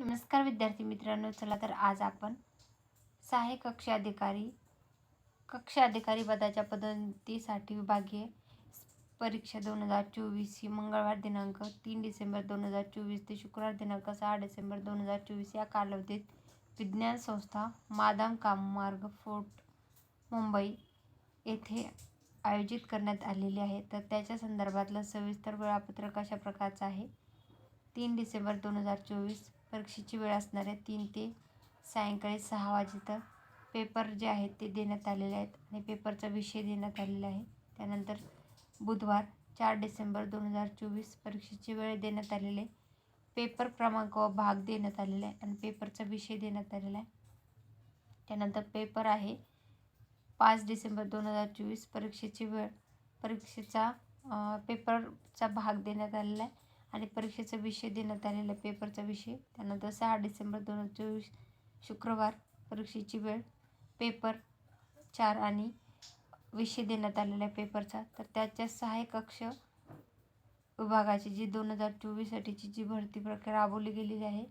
नमस्कार विद्यार्थी मित्रांनो चला तर आज आपण सहाय्यक कक्ष अधिकारी कक्ष अधिकारी पदाच्या पदोन्नतीसाठी विभागीय परीक्षा दोन हजार चोवीस ही मंगळवार दिनांक तीन डिसेंबर दोन हजार चोवीस ते शुक्रवार दिनांक सहा डिसेंबर दोन हजार चोवीस या कालावधीत विज्ञान संस्था मादाम काममार्ग फोर्ट मुंबई येथे आयोजित करण्यात आलेली आहे. तर त्याच्या संदर्भातलं सविस्तर वेळापत्रक अशा प्रकारचं आहे. तीन डिसेंबर दोन हजार चोवीस परीक्षेची वेळ असणाऱ्या तीन ते सायंकाळी सहा वाजेत पेपर जे आहेत ते देण्यात आलेले आहेत आणि पेपरचा विषय देण्यात आलेला आहे. त्यानंतर बुधवार चार डिसेंबर दोन हजार चोवीस परीक्षेची वेळ देण्यात आलेली. आहे पेपर क्रमांक व भाग देण्यात आलेला आहे आणि पेपरचा विषय देण्यात आलेला आहे. त्यानंतर पेपर आहे. पाच डिसेंबर दोन हजार चोवीस परीक्षेची वेळ परीक्षेचा पेपरचा भाग देण्यात आलेला आहे. आणि परीक्षेचा विषय देण्यात आलेला आहे पेपरचा विषय. त्यानंतर सहा डिसेंबर दोन हजार चोवीस शुक्रवार परीक्षेची वेळ. पेपर चार आणि विषय देण्यात आलेला आहे पेपरचा. तर त्याच्या सहाय्यक कक्ष विभागाची जी दोन हजार चोवीससाठीची जी भरती प्रक्रिया राबवली गेलेली आहे